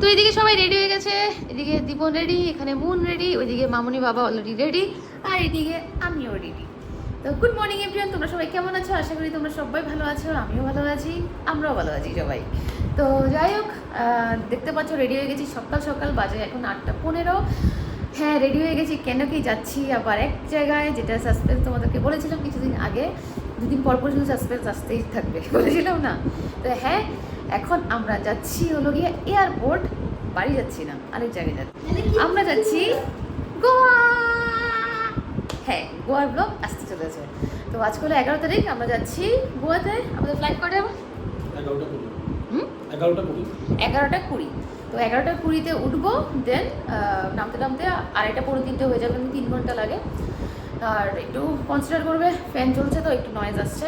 তো এদিকে সবাই রেডি হয়ে গেছে। এদিকে দীপন রেডি এখানে মুন রেডি ওইদিকে মামুনি বাবা অলরেডি রেডি আর এদিকে আমিও রেডি তো গুড মর্নিং এভরিওয়ান তোমরা সবাই কেমন আছো? আশা করি তোমরা সবাই ভালো আছো, আমিও ভালো আছি, আমরাও ভালো আছি সবাই। তো যাই হোক দেখতে পাচ্ছ রেডি হয়ে গেছি সকাল সকাল, বাজে এখন আটটা পনেরো। হ্যাঁ রেডি হয়ে গেছি, কেন কি যাচ্ছি আবার এক জায়গায়, যেটা সাসপেন্স তোমাদেরকে বলেছিলাম কিছুদিন আগে। দুদিন পর পর শুধু সাসপেন্স আসতেই থাকবে, বলেছিলাম না? তো হ্যাঁ এখন আমরা যাচ্ছি হলো গিয়ে এয়ারপোর্ট বাড়ি যাচ্ছি না আরেক জায়গায় যাচ্ছি। আমরা যাচ্ছি গোয়া! হ্যাঁ গোয়ার ব্লগ আসতে চলেছে। তো আজকে হলো এগারো তারিখ আমরা যাচ্ছি গোয়াতে। আমাদের ফ্লাইট কটা আবার এগারোটা কুড়ি। তো এগারোটা কুড়িতে উঠবো দেন নামতে নামতে আড়াইটা পনেরো তিনটে হয়ে যাবে তিন ঘণ্টা লাগে। আর একটু কনসিডার করবে ফ্যান চলছে তো একটু নয়েজ আসছে।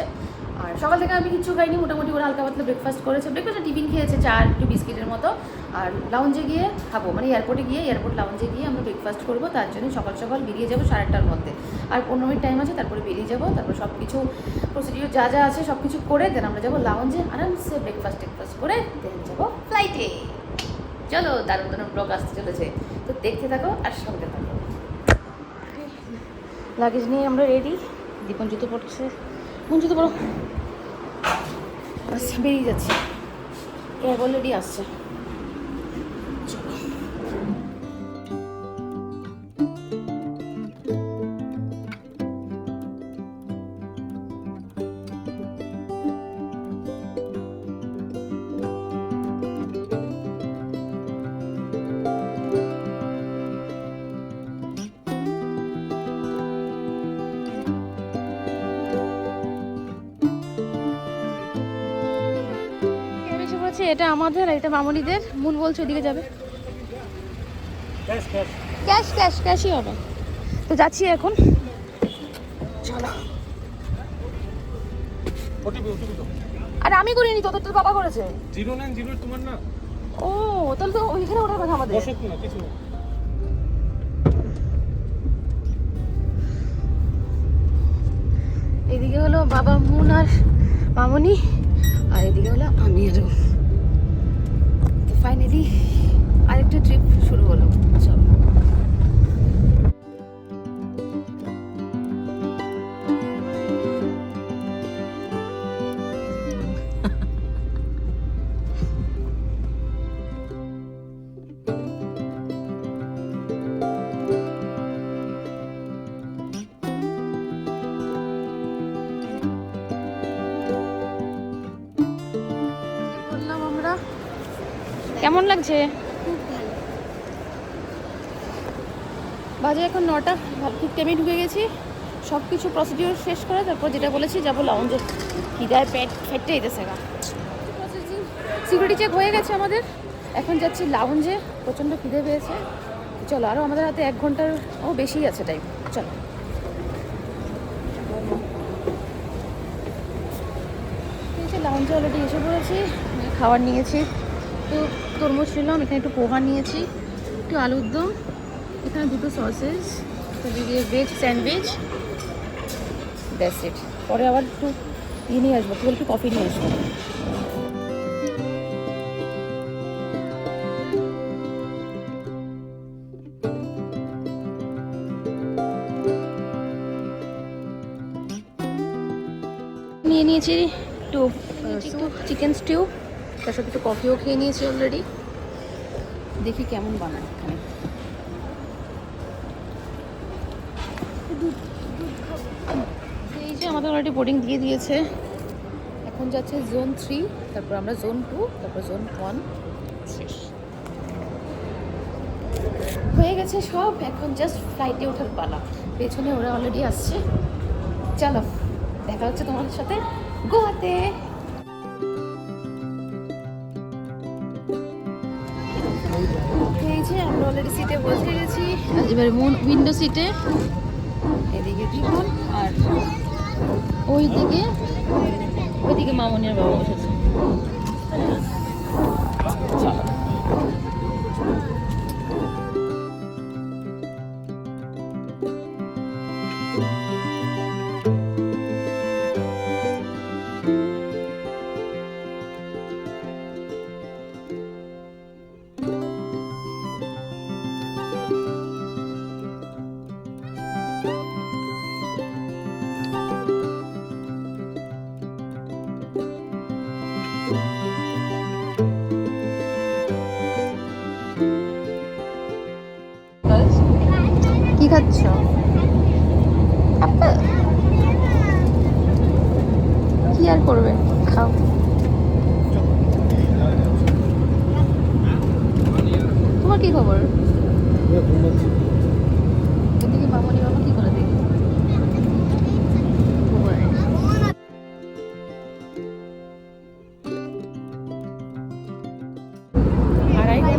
আর সকাল থেকে আমি কিছু খাইনি, মোটামুটি ওরা হালকা পাতলা ব্রেকফাস্ট করেছে। ব্রেকফাস্ট টিফিন খেয়েছে, চা, একটু বিস্কিটের মতো। আর লাউঞ্জে গিয়ে খাব মানে এয়ারপোর্টে গিয়ে এয়ারপোর্ট লাউঞ্জে গিয়ে আমরা ব্রেকফাস্ট করব, তার জন্য সকাল সকাল বেরিয়ে যাব সাড়ে আটটার মধ্যে। আর পনেরো মিনিট টাইম আছে, তারপরে বেরিয়ে যাব, তারপর সব কিছু প্রসিডিওর যা যা আছে সব কিছু করে দেন আমরা যাব লাউঞ্জে আরামসে ব্রেকফাস্ট টেকফাস্ট করে দেন যাব ফ্লাইটে চলো, দারুণ দারুণ ব্লগ আসতে চলেছে। তো দেখতে থাকো আর সঙ্গে থাকো। লাগেজ নিয়ে আমরা রেডি দীপন জুতো পড়ছে কোন জুতো পড়ো আচ্ছা বেরিয়ে যাচ্ছে। ক্যাব অলরেডি আসছে। এটা আমাদের এটা মামনিদের। মুন বলছে ওদিকে যাবে। ক্যাশ ক্যাশ ক্যাশ ক্যাশ ক্যাশই হবে। তো যাচ্ছি এখন। চলো। আর আমি করিনি তোদের তো বাবা করেছে। জিরো নাইন জিরো তোমার না? ও তাহলে তো ওইখানে ওঠার কথা আমাদের। কিছু এদিকে হলো বাবা মুন আর মামনি আর এদিকে হলো আমি আর কেমন লাগছে? বাজে এখন নটা ঠিক টাইমে ঢুকে গেছি। সব কিছু প্রসিডিওর শেষ করে তারপর যেটা বলেছি, যাব লাউঞ্জে খিদায় পেট ফেটে যেতেছে গা। সিকিউরিটি চেক হয়ে গেছে আমাদের। এখন যাচ্ছি লাউঞ্জে প্রচণ্ড খিদে পেয়েছে। চলো আরও আমাদের হাতে এক ঘণ্টার ও বেশি আছে টাইম চলো। লাউঞ্জে অলরেডি এসে পড়েছি। খাবার নিয়েছি। তো তরমুজ নিলাম এখানে একটু পোহা নিয়েছি একটু আলুর দম এখানে দুটো সসেস দিয়ে ভেজ স্যান্ডউইচ দ্যাটস ইট পরে আবার একটু ইয়ে নিয়ে আসব একটু একটু কফি নিয়ে আসব। নিয়ে নিয়েছি একটু চিকেন স্টিউ তার সাথে একটু কফিও খেয়ে নিয়েছি অলরেডি দেখি কেমন বানায় এখানে। এই যে আমাদের অলরেডি বোর্ডিং দিয়ে দিয়েছে। এখন যাচ্ছে জোন থ্রি তারপর আমরা জোন টু তারপর জোন ওয়ান হয়ে গেছে সব, এখন জাস্ট ফ্লাইটে ওঠার পালা। পেছনে ওরা অলরেডি আসছে। চলো, দেখা হচ্ছে তোমাদের সাথে। গোয়াতে। এই যে আমরা অলরেডি সিটে বসে গেছি। এবার উইন্ডো সিটে এদিকে দ্বিগুণ আর ওইদিকে ওইদিকে মামনের বাবা বসেছে। 피카츄 아빠 피알 볼왜 가고 토마키가 뭘?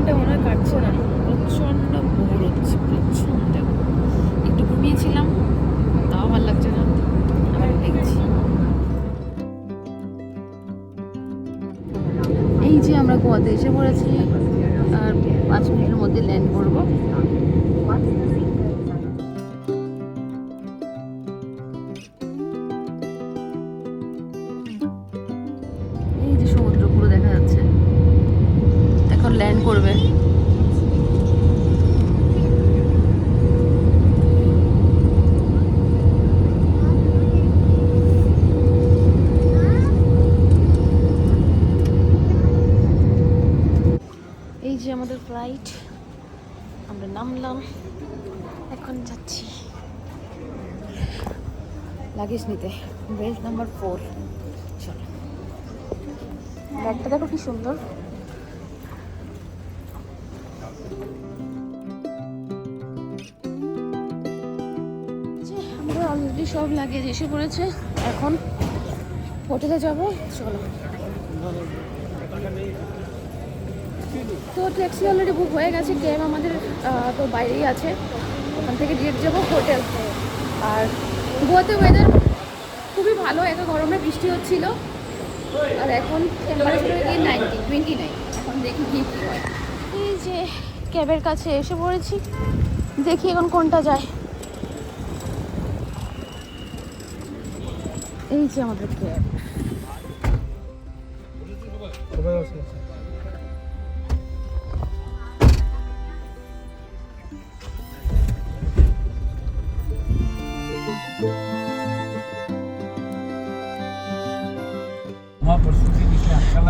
ঘণ্টা মনে হয় কাটছে না। প্রচণ্ড ভোর হচ্ছে প্রচণ্ড। একটু ঘুমিয়েছিলাম তাও ভালো লাগছে না। আবার দেখছি। এই যে আমরা গোয়াতে এসে পড়েছি আর পাঁচ মিনিটের মধ্যে ল্যান্ড করব। করবে। এই যে আমাদের ফ্লাইট আমরা নামলাম, এখন যাচ্ছি লাগেজ নিতে। বেল্ট নাম্বার ফোর চলো। ব্যাগটা দেখো কি সুন্দর। সব লাগেজ এসে পড়েছে। এখন হোটেলে যাব, চলো। তো ট্যাক্সি অলরেডি বুক হয়ে গেছে ক্যাব আমাদের তো বাইরেই আছে। ওখান থেকে ডিরেক্ট যাব হোটেল আর গোয়াতে ওয়েদার খুবই ভালো, এত গরমে বৃষ্টি হচ্ছিল। আর এখন টেম্পারেচার হয়ে গিয়ে নাইনটি টোয়েন্টি নাইন এখন দেখি কী হয়। এই যে ক্যাবের কাছে এসে পড়েছি, দেখি এখন কোনটা যায়।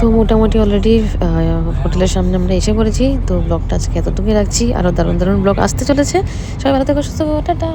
তো মোটামুটি অলরেডি হোটেলের সামনে আমরা এসে পড়েছি। তো ব্লগটা আজকে এতটুকুই রাখছি। আরও দারুণ দারুণ ব্লগ আসতে চলেছে। সবাই ভালো থেকো, সুস্থ টাটা।